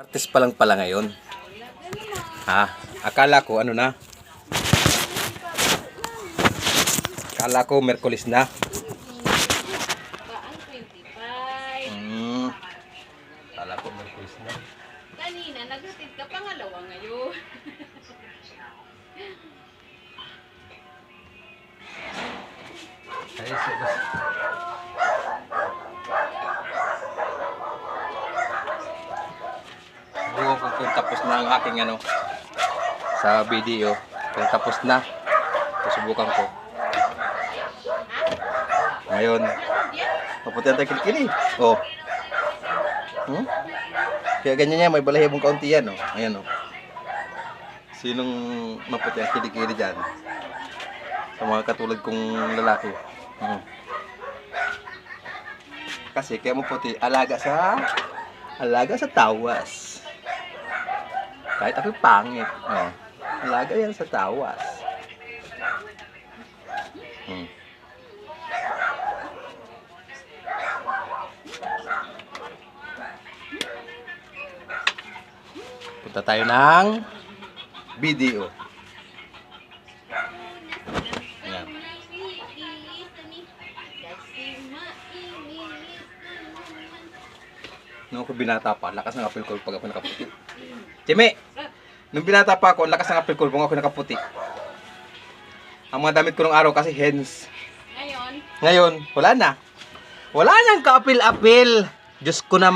Martes pa lang pala ngayon. Ha? Akala ko ano na? Akala ko Merkulis na. Baan 25. Hmm. Akala ko Merkulis na. Kanina, naghatid ka pangalawa ngayon. Ay, sige. Hindi ko kung, tapos na ang aking ano sa video. Kung tapos na, susubukan ko. Ngayon, maputi ang tayo kilikili. Oh. Hmm? Kaya ganyan yan, may balahibong kaunti yan. Oh. Ayan oh. Sinong maputi ang kilikili dyan? Sa mga katulad kong lalaki. Hmm. Kasi kaya mo puti, alaga sa alaga sa tawas. Kahit ako pangit. Oh. Alaga yan sa tawas. Hmm. Punta tayo ng video. Ayan. Nung ako binata pa, lakas ng apel ko pag ako nakaputi. Jimmy! Nung binata pa ako, lakas ng apel ko pag ako nakaputi. Ang mga damit ko nung araw kasi hens. Ngayon, Ngayon, wala na. Wala nang kaapil-apil. Diyos ko naman.